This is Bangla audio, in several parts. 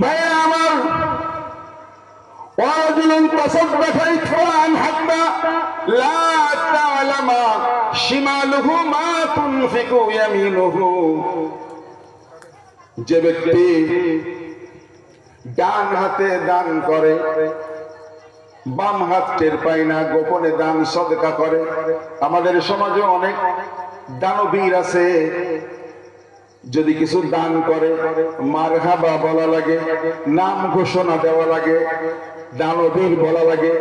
ভাইয়া আমার ورجل تصدق إثرا حتى لا تعلم شماله ما تنفق يمينه যে ব্যক্তি ডান হাতে দান করে বাম হাত টের পায় না গোপনে দান সদকা করে আমাদের সমাজে অনেক দানবীর আছে যদি কিছু দান করে, মারহাবা বলা লাগে, নাম ঘোষণা দেওয়া লাগে, দানবীর বলা লাগে।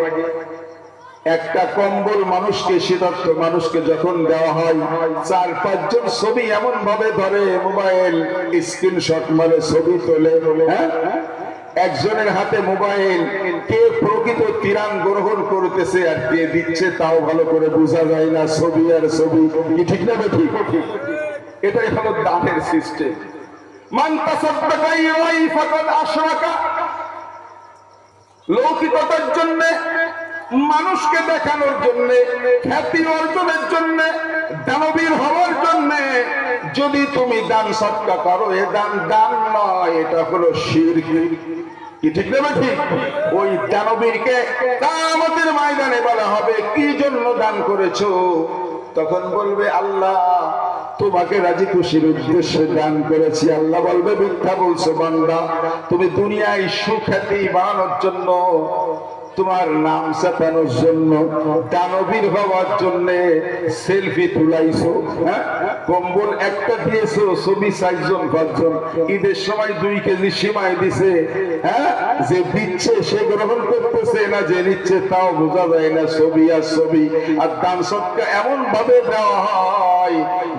একটা কম্বল মানুষকে, শীতার্থ মানুষকে যখন দেওয়া হয়, চার, পাঁচজন ছবি এমন ভাবে ধরে মোবাইল, স্ক্রিনশট মারে ছবি তোলে হ্যাঁ? একজনের হাতে মোবাইল, কে প্রকৃত তিরান গ্রহণ করতেছে আর কে দিচ্ছে তাও ভালো করে বোঝা যায় না, ছবি আর ছবি ঠিক না ঠিক? এটাই হলো দানের সিস্টেম। লৌকিকতার জন্য, মানুষকে দেখানোর জন্য, খ্যাতি অর্জনের জন্য, দানবীর হওয়ার জন্য, যদি তুমি দান সৎকা করো, এ দান দান নয়, এটা হলো শির কি ঠিক না ঠিক ওই দানবীরকে কামতের ময়দানে বলা হবে, কি জন্য দান করেছ? তখন বলবে, আল্লাহ তোমাকে রাজি খুশির উদ্দেশ্যে দান করেছি। আল্লাহ বলবে, মিথ্যা বলছো বান্দা। তুমি দুনিয়ায় সুখ্যাতি বানানোর জন্য তোমার নাম চাপানোর জন্য, দানবীর হওয়ার জন্য সেলফি তুলাইছো হ্যাঁ? কম্বল একটা দিয়েছ, ছবি চারজন, পাঁচজন। ঈদের সময় দুই কেজি সীমাই দিছে হ্যাঁ? যে দিচ্ছে, সে গ্রহণ করতেছে না, যে নিচ্ছে, তাও বোঝা যায় না, ছবি আর ছবি। আর দান সৎকা এমন ভাবে দেওয়া হয়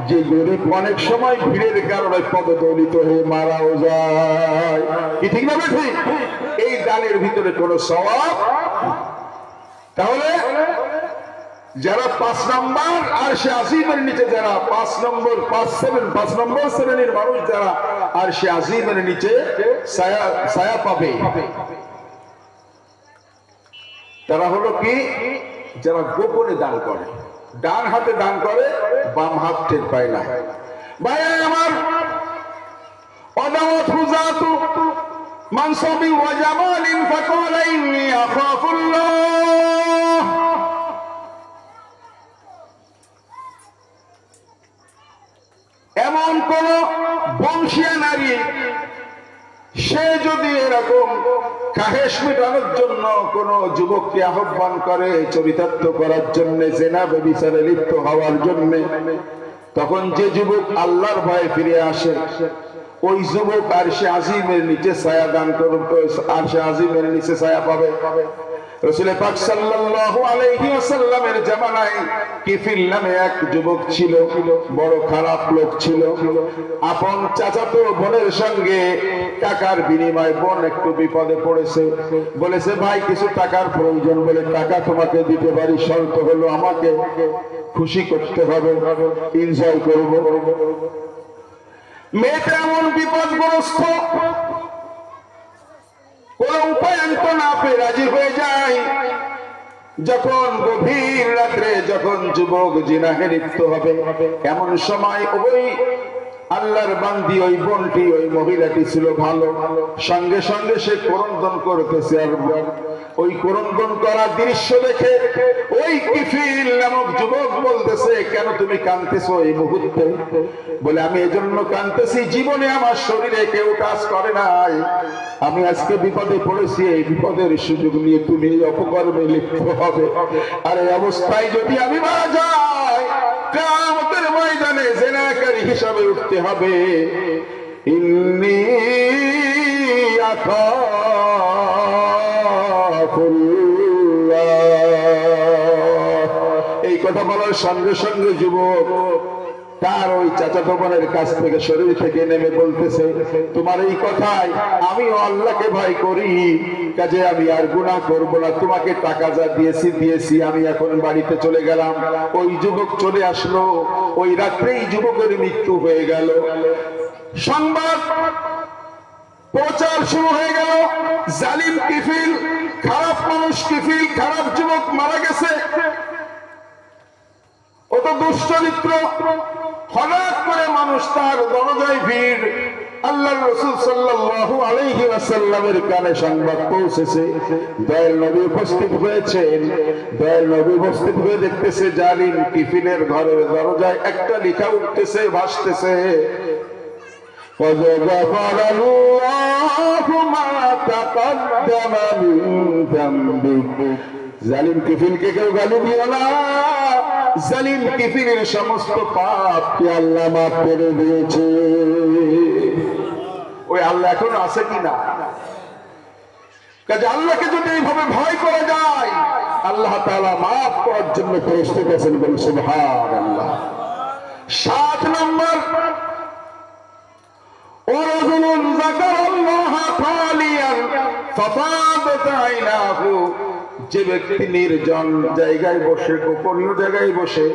যে গরিব অনেক সময় ভিড়ের কারণে পদদলিত হয়ে মারাও যায়। কি ঠিক না ঠিক এই দানের ভিতরে কোনো স্বভাব তাহলে যারা পাঁচ নম্বর আর সে আজিমের নিচে যারা, পাঁচ নম্বর, পাঁচ সেভেন পাঁচ নম্বর শ্রেণির মানুষ যারা, আর সে আজিমের নিচে ছায়া পাবে। তারা হলো কি? যারা গোপনে দান করে। ডান হাতে দান করে, বাম হাত টের পায় না। ভাই, আমার অদাওয়াত হুজাতু মানসাবি ওয়া জামালিন ফাকালা ইন্নী আখাফুল্লাহ। এমন কোন বংশীয় নারী, সে যদি এরকম কাহেশ মেটানোর জন্য কোন যুবককে আহ্বান করে চরিতার্থ করার জন্য, জেনা ব্যবিচারে লিপ্ত হওয়ার জন্য, তখন যে যুবক আল্লাহর ভয়ে ফিরে আসে, ওই যুবক আর সে আজিমের নিচে ছায়া দান করবে, আর সে আজিমের নিচে ছায়া পাবে। ছিল, বড় খারাপ লোক ছিল। আপন বোনের সঙ্গে টাকার বোন একটু বিপদে পড়েছে। বলেছে, ভাই, কিছু টাকার প্রয়োজন বলে টাকা তোমাকে দিতে পারি, শর্ত হলো আমাকে খুশি করতে হবে এনজয় করব। মেয়েটা এমন বিপদগ্রস্ত কোন উপায়ন্ত না পেয়ে রাজি হয়ে যায়। যখন গভীর রাত্রে যখন যুবক জিনাহে লিপ্ত হবে, এমন সময় ওই আল্লাহর বান্দি, ওই বোনটি, ওই মহিলাটি ছিল ভালো। সঙ্গে সঙ্গে সে করন্দন করতেছে আর ওই করন্দন করার দৃশ্য দেখে ওই কিফিল নামক যুবক বলতেছে, কেন তুমি কানতেছো এই মুহূর্তে? বলে, আমি এজন্য কানতেছি জীবনে আমার শরীরে কেউ কাজ করে নাই। আমি আজকে বিপদে পড়েছি, এই বিপদের সুযোগ নিয়ে তুমি অপকর্মে লিপ্ত হবে। আর এই অবস্থায় যদি আমি মারা যাই কামতের ময়দানে জেনাকারী হিসাবে উঠতে হবে। ইন্নি আখাফুল্লাহ। কথা সঙ্গে সঙ্গে যুবক, তার ওই চাচাতো বোনের কাছ থেকে শরীর থেকে নেমে বলতেছে, তোমার এই কথাই আমি আল্লাহকে ভয় করি, কাজে আমি আর গুনাহ করব না, তোমাকে টাকা যা দিয়েছি দিয়েছি, আমি এখন বাড়িতে চলে গেলাম। ওই যুবক চলে আসলো, ওই রাত্রেই যুবকের মৃত্যু হয়ে গেল। সংবাদ প্রচার শুরু হয়ে গেল। জালিম কিফিল, খারাপ মানুষ কিফিল, খারাপ যুবক মারা গেছে। ও তো দুশ্চরিত্র হঠাৎ করে মানুষ তার দরজায় ভিড় আল্লাহ রসুল সাল্লাল্লাহু আলাইহি ওয়াসাল্লামের কানে সংবাদ পৌঁছেছে দয়াল নবী উপস্থিত হয়েছেন দয়াল নবী উপস্থিত হয়ে দেখতেছে জালিম টিফিনের ঘরের দরজায় একটা লেখা উঠতেছে ভাসতেছে قد غفر الله ما تقدم من ذنبك জালিম কিফিলকে কেউ গালি দিও না জালিম কিফিলের সমস্ত পাপকে আল্লাহ মাফ করে দিয়েছে ওই আল্লাহ এখন আছে কি না কাজে আল্লাহকে যদি এইভাবে ভয় করা যায় আল্লাহ তাআলা মাফ করার জন্য প্রস্তুত আছেন বলে সুবহানাল্লাহ সাত নম্বর ورجل ذكر الله خاليا ففاضت عيناه যে ব্যক্তি নির্জন জায়গায় বসে, গোপনীয় জায়গায় বসে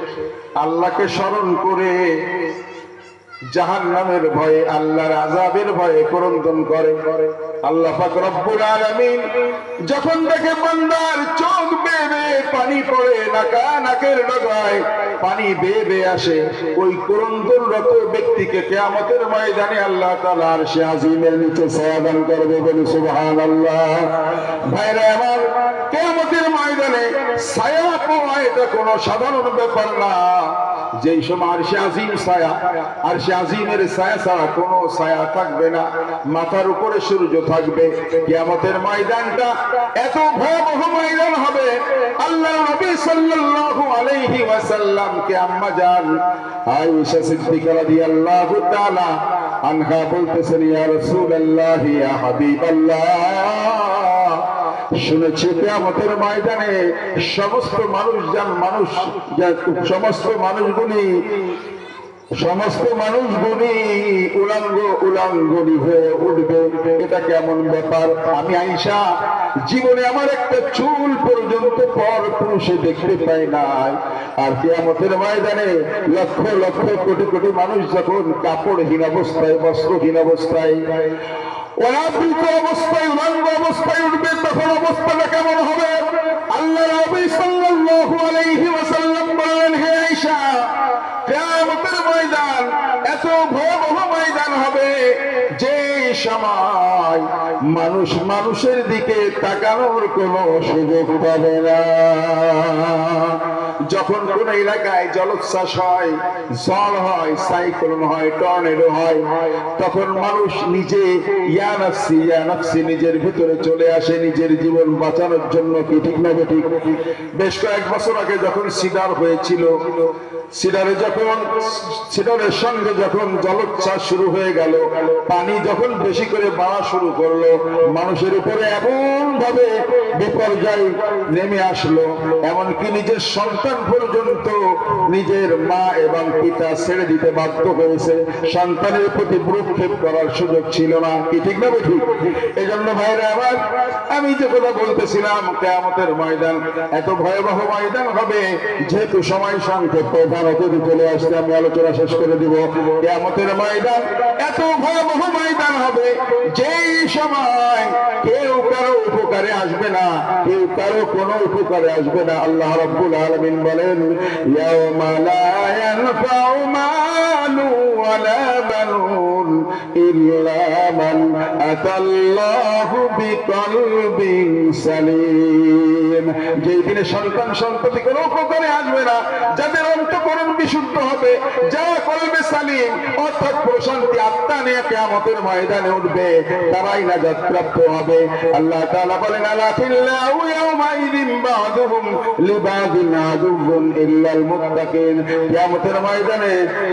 আল্লাহকে স্মরণ করে জাহান নামের ভয়ে, আল্লাহর আজাবের ভয়ে করন্দন করে। আল্লাহ পাক রব্বুল যখন দেখে বান্দার চোখ বেয়ে সাধারণ ব্যাপার না। যেই সময় আরশে আজিম ছায়া, আরশে আজিমের ছায়া ছাড়া কোনো ছায়া থাকবে না। মাথার উপরে সূর্য থাকবে। কিয়ামতের ময়দানটা এত ভয়াবহ ময়দান হবে আল্লাহ শুনেছি ময়দানে সমস্ত মানুষ যান মানুষ, সমস্ত মানুষগুলি সমস্ত মানুষগুলি উলাঙ্গ, উলাঙ্গনি হয়ে উঠবে। এটা কেমন ব্যাপার? আমি আইসা জীবনে আমার একটা চুল পর্যন্ত পর পুরুষে দেখতে পায় নাই। আর কেয়ামতের ময়দানে লক্ষ লক্ষ কোটি কোটি মানুষ যখন কাপড়হীন অবস্থায়, বস্ত্রহীন অবস্থায়, অনাবৃত অবস্থায়, উলঙ্গ অবস্থায় উঠবে, তখন অবস্থাটা কেমন হবে? আল্লাহ সাল্লাল্লাহু আলাইহি ওয়াসাল্লাম বলেন হে আয়েশা কিয়ামতের ময়দান এত ভয়াবহ ময়দান হবে যে সময় মানুষ মানুষের দিকে তাকানোর কোনো সুযোগ পাবে না। যখন কোন এলাকায় জলোচ্ছ্বাস হয়, ঝড় হয়, সাইক্লোন হয়, টর্নেডো হয়, তখন মানুষ নিজে ইয়া নাফসি নিজের ভিতরে চলে আসে, নিজের জীবন বাঁচানোর জন্য কি ঠিক না ঠিক? বেশ কয়েক বছর আগে যখন সিডার হয়েছিল, সিডারে যখন, সিডারের সঙ্গে যখন জলোচ্ছ্বাস শুরু হয়ে গেল, পানি যখন বেশি করে বাড়া শুরু করল, মানুষের উপরে এমন ভাবে বিপর্যয় নেমে আসলো, এমনকি নিজের সন্তান পর্যন্ত নিজের মা এবং পিতা ছেড়ে দিতে বাধ্য হয়েছে। সন্তানের প্রতি ভ্রুক্ষেপ করার সুযোগ ছিল না। কি ঠিক না ঠিক এই জন্য ভাইরা আবার আমি যে কথা বলতেছিলাম, কেয়ামতের ময়দান, এত ভয়াবহ ময়দান হবে, যেহেতু সময় সংক্ষেপ, প্রধান অতিথি চলে আসতে আমি আলোচনা শেষ করে দিব। কেয়ামতের ময়দান, এত ভয়াবহ ময়দান হবে, যেই সময় কেউ কারও উপকারে আসবে না, কেউ কারও কোনো উপকারে আসবে না। আল্লাহ রাব্বুল আলামিন বলেন ইয়াউমা লা ইয়ানফাউ মালু ওয়ালা বানুন ইল্লা মান আতাল্লাহু বিকলবিন সালিম যেই দিনে সন্তান সন্ততি কোনো উপকারে আসবে না, যাদের অন্তকরণ বিশুদ্ধ হবে, যা কলবে সালিম, অর্থাৎ প্রশান্তি আত্মা নিয়ে কিয়ামতের ময়দানে উঠবে, তারাই নাজাত প্রাপ্ত হবে। আল্লাহ তাআলা বলেন, আলা ফিল্লাহু ইয়াউমাইদিন বা'দুহুম লিবাদিন আদুবুন ইল্লাল মুত্তাকিন। কিয়ামতের ময়দানে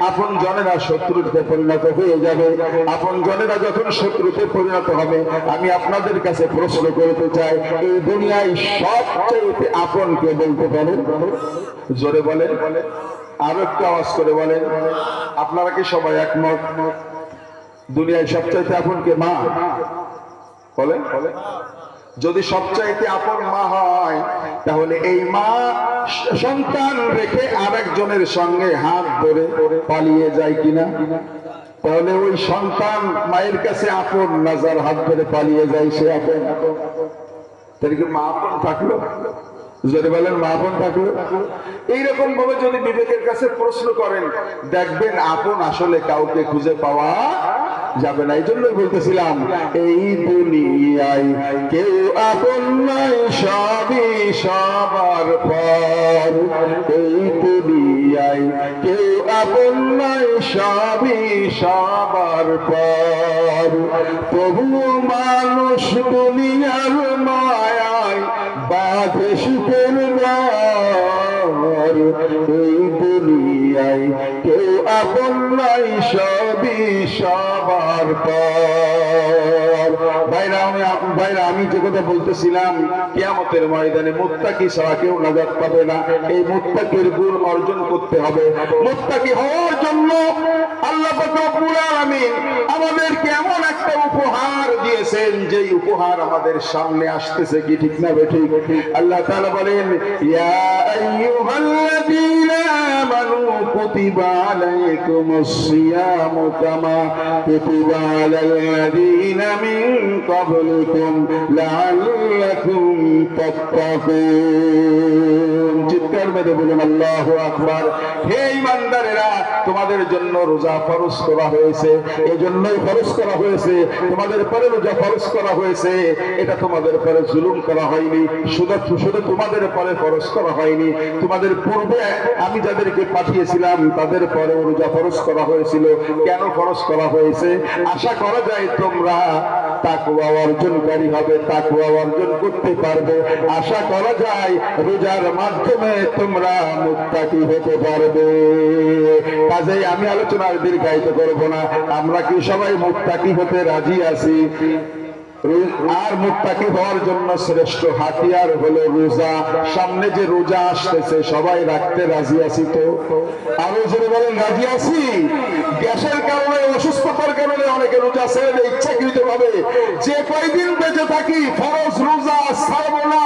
আপন জনেরা শত্রুতে পরিণত হয়ে যাবে। আপন জনেরা যখন শত্রুতে পরিণত হবে, আমি আপনাদের কাছে প্রশ্ন করতে চাই, এই দুনিয়ায় সবচেয়ে আপন কে বলতে পারেন জোরে বলেন। আরও একটু আওয়াজ করে বলেন। আপনারা কি সবাই একমত? দুনিয়ায় সবচাইতে আপন কে মা? বলেন। যদি সবচাইতে আপন মা হয়, তাহলে এই মা সন্তান রেখে আরেকজনের সঙ্গে হাত ধরে পালিয়ে যায় কিনা? তাহলে ওই সন্তান মায়ের কাছে আপন নাজার হাত ধরে পালিয়ে যায়, সে আপন। তাহলে মা আপন থাকল? বলেন মা আপন থাকল। এইরকম ভাবে যদি বিবেকের কাছে প্রশ্ন করেন, দেখবেন আপন আসলে কাউকে খুঁজে পাওয়া যাবে না এই জন্যই বলতেছিলাম, এই দুনিয়ায় কেউ আপন নাই, সবই সবার পর। এই দুনিয়ায় কেউ আপন নাই, সবই সবার পর। তবু মানুষ দুনিয়ার মায়ায় ভাইরা, আমি যে কথা বলতেছিলাম, কিয়ামতের ময়দানে মুত্তাকি ছাড়া কেউ নাজাত পাবে না। এই মুত্তাকির গুণ অর্জন করতে হবে। মুত্তাকি হওয়ার জন্য আল্লাহ পাক রব্বুল আলামিন আমাদেরকে এমন একটা উপহার দিয়েছেন যে উপহার আমাদের সামনে আসতেছে কি ঠিক না বেঠিক আল্লাহ তাআলা বলেন তোমাদের জন্য রোজা ফরজ করা হয়েছে এই জন্যই ফরজ করা হয়েছে। তোমাদের পরে রোজা ফরজ করা হয়েছে, এটা তোমাদের পরে জুলুম করা হয়নি, শুধু শুধু তোমাদের পরে ফরজ করা হয়নি। তোমাদের পূর্বে আমি যাদেরকে পাঠিয়েছিলাম, তাদের পরে রোজা ফরজ করা হয়েছিল। কেন ফরজ করা হয়েছে? আশা করা যায় তোমরা তাকুয়া অর্জনকারী হবে তাকুয়া অর্জন করতে পারবে। আশা করা যায় রোজার মাধ্যমে তোমরা মুত্তাকি হতে পারবে। কাজেই আমি আলোচনার দীর্ঘায়িত করব না। আমরা কি সবাই মুত্তাকি হতে রাজি আছি? আর মুত্তাকি হওয়ার জন্য শ্রেষ্ঠ হাতিয়ার হলো রোজা। সামনে যে রোজা আসতেছে, সবাই রাখতে রাজি আছি তো? আরও যদি বলেন, রাজি আছি? গ্যাসের কারণে, অসুস্থতার কারণে অনেকে রোজা ছেড়ে ইচ্ছাকৃত ভাবে যে কয়দিন বেঁচে থাকি, ফরজ রোজা ছাড়বো না।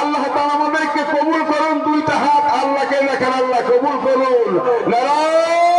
আল্লাহ তাআলা আমাদেরকে কবুল করুন, দুইটা হাত আল্লাহকে দেখেন আল্লাহ কবুল করুন। নারায়ণ